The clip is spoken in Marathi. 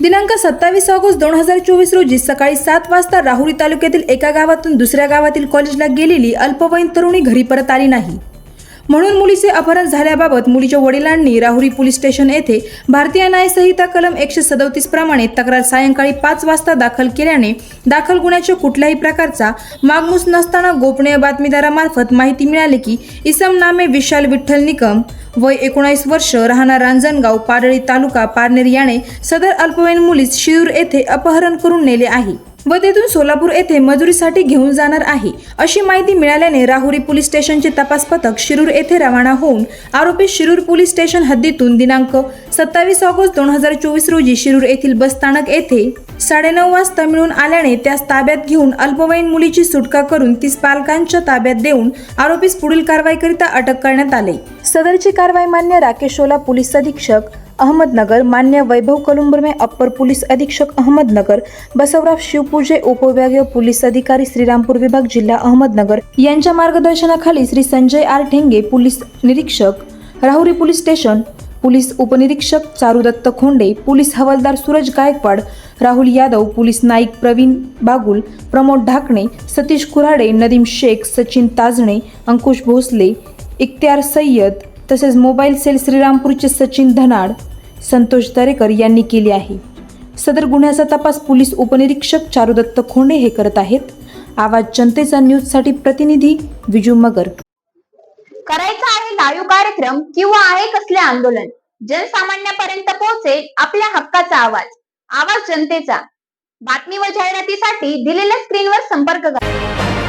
दिनांक सत्तावीस ऑगस्ट दोन हजार चोवीस रोजी सकाळी सात वाजता राहुरी तालुक्यातील एका गावातून दुसऱ्या गावातील कॉलेजला गेलेली अल्पवयीन तरुणी घरी परत आली नाही. म्हणून मुलीचे अपहरण झाल्याबाबत मुलीच्या वडिलांनी राहुरी पोलीस स्टेशन येथे भारतीय न्यायसंहिता कलम एकशे सदोतीस प्रमाणे तक्रार सायंकाळी पाच वाजता दाखल केल्याने दाखल गुन्ह्याच्या कुठल्याही प्रकारचा मागमूस नसताना गोपनीय बातमीदारामार्फत माहिती मिळाली की इसम नामे विशाल विठ्ठल निकम वय एकोणावीस वर्ष राहणार रांजणगाव पारळी तालुका पारनेर याने सदर अल्पवयीन मुलीस शिरूर येथे अपहरण करून नेले आहे. व तेथून सोलापूर येथे मजुरीसाठी घेऊन जाणार आहे अशी माहिती मिळाल्याने राहुरी पोलीस स्टेशनचे तपास पथक शिरूर येथे रवाना होऊन आरोपी शिरूर पोलीस स्टेशन हद्दीतून दिनांक सत्तावीस ऑगस्ट दोन हजार चोवीस रोजी शिरूर येथील बसस्थानक येथे साडेनऊ वाजता मिळून आल्याने त्यास ताब्यात घेऊन अल्पवयीन मुलीची सुटका करून तीस पालकांच्या ताब्यात देऊन आरोपीस पुढील कारवाईकरिता अटक करण्यात आले. सदरची कारवाई मान्य राकेशोला पोलीस अधीक्षक अहमदनगर मान्य वैभव कलुंबरमे अप्पर पोलीस अधीक्षक अहमदनगर बसवराव शिवपूजे उपविभागीय पोलीस अधिकारी श्रीरामपूर विभाग जिल्हा अहमदनगर यांच्या मार्गदर्शनाखाली श्री संजय आर ठेंगे पोलीस निरीक्षक राहुरी पोलीस स्टेशन पोलीस उपनिरीक्षक चारुदत्त खोंडे पोलीस हवालदार सूरज गायकवाड राहुल यादव पोलीस नाईक प्रवीण बागुल प्रमोद ढाकणे सतीश कुऱ्हाडे नदीम शेख सचिन ताजणे अंकुश भोसले इख्तियार सय्यद तसेच मोबाईल सेल श्रीरामपूरचे सचिन धनाड संतोष दरेकर यांनी केली आहे. सदर गुन्ह्याचा तपास पोलीस उपनिरीक्षक चारुदत्त खोंडे हे करत आहेत. आवाज जनतेचा न्यूजसाठी प्रतिनिधी विजू मगर. करायचा आहे लाईव्ह कार्यक्रम किंवा आहे कसले आंदोलन? जनसामान्यापर्यंत पोहोचेल आपल्या हक्काचा आवाज. आवाज जनतेचा. बातमी व जाहिरातीसाठी दिलेल्या स्क्रीनवर संपर्क करा